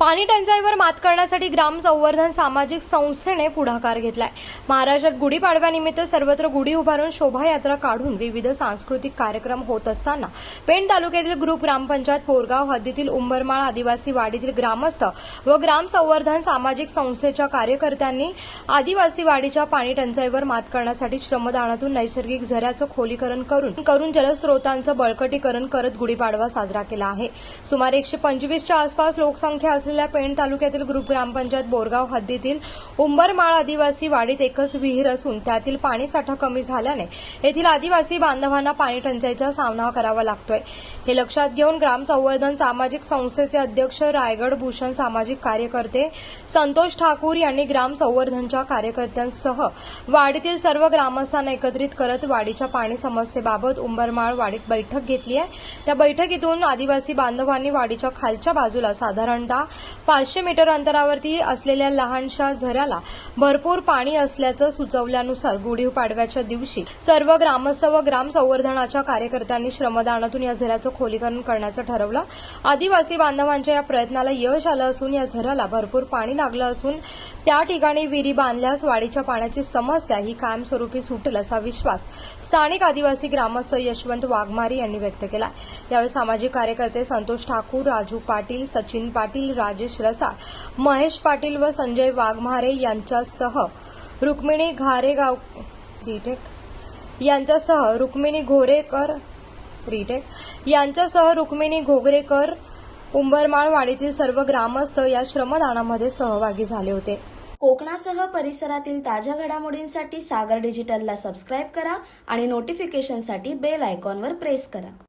पाणी टंचाईवर मात करण्यासाठी ग्राम संवर्धन सामाजिक संस्थेने पुढाकार घेतलाय. महाराष्ट्रात गुढीपाडव्यानिमित्त सर्वत्र गुढी उभारून शोभायात्रा काढून विविध सांस्कृतिक कार्यक्रम होत असताना पेण तालुक्यातील ग्रुप ग्रामपंचायत पोरगाव हद्दीतील उंबरमाळ आदिवासी वाडीतील ग्रामस्थ व ग्राम संवर्धन सामाजिक संस्थेच्या कार्यकर्त्यांनी आदिवासी वाडीच्या पाणी टंचाईवर मात करण्यासाठी श्रमदानातून नैसर्गिक झऱ्याचं खोलीकरण करून करून जलस्रोतांचं बळकटीकरण करत गुढीपाडवा साजरा केला आहे. सुमारे एकशे पंचवीसच्या आसपास लोकसंख्या असलेल्या पेण तालुक्यातील ग्रुप ग्रामपंचायत बोरगाव हद्दीतील उंबरमाळ आदिवासी वाडीत एकच विहीर असून त्यातील पाणीसाठा कमी झाल्याने येथील आदिवासी बांधवांना पाणी टंचाईचा सामना करावा लागतोय. हे लक्षात घेऊन ग्राम संवर्धन सामाजिक संस्थेचे अध्यक्ष रायगड भूषण सामाजिक कार्यकर्ते संतोष ठाकूर यांनी ग्राम संवर्धनच्या कार्यकर्त्यांसह वाडीतील सर्व ग्रामस्थांना एकत्रित करत वाडीच्या पाणी समस्येबाबत उंबरमाळ वाडीत बैठक घेतली आहे. त्या बैठकीतून आदिवासी बांधवांनी वाडीच्या खालच्या बाजूला साधारणतः पाचशे मीटर अंतरावरती असलेल्या लहानशा झऱ्याला भरपूर पाणी असल्याचं सुचवल्यानुसार गुढीपाडव्याच्या दिवशी सर्व ग्रामस्थ व ग्राम संवर्धनाच्या कार्यकर्त्यांनी श्रमदानातून या झऱ्याचं खोलीकरण करण्याचं ठरवलं. आदिवासी बांधवांच्या या प्रयत्नाला यश आलं असून या झऱ्याला भरपूर पाणी लागलं असून त्या ठिकाणी विहिरी बांधल्यास वाडीच्या पाण्याची समस्या ही कायमस्वरूपी सुटेल असा विश्वास स्थानिक आदिवासी ग्रामस्थ यशवंत वाघमारे यांनी व्यक्त केला. यावेळी सामाजिक कार्यकर्ते संतोष ठाकूर राजू पाटील सचिन पाटील राजेश रसाळ महेश पाटील व संजय वाघमारे यांच्यासह रुक्मिणी घारेगाव रिटेक यांच्यासह रुक्मिणी घोरेकर रिटेक यांच्यासह रुक्मिणी घोगरेकर उंबरमाळ वाडीतील सर्व ग्रामस्थ या श्रमदानामध्ये सहभागी झाले होते. कोकणासह परिसरातील ताज्या घडामोडींसाठी सागर डिजिटलला सबस्क्राईब करा आणि नोटिफिकेशनसाठी बेल आयकॉनवर प्रेस करा.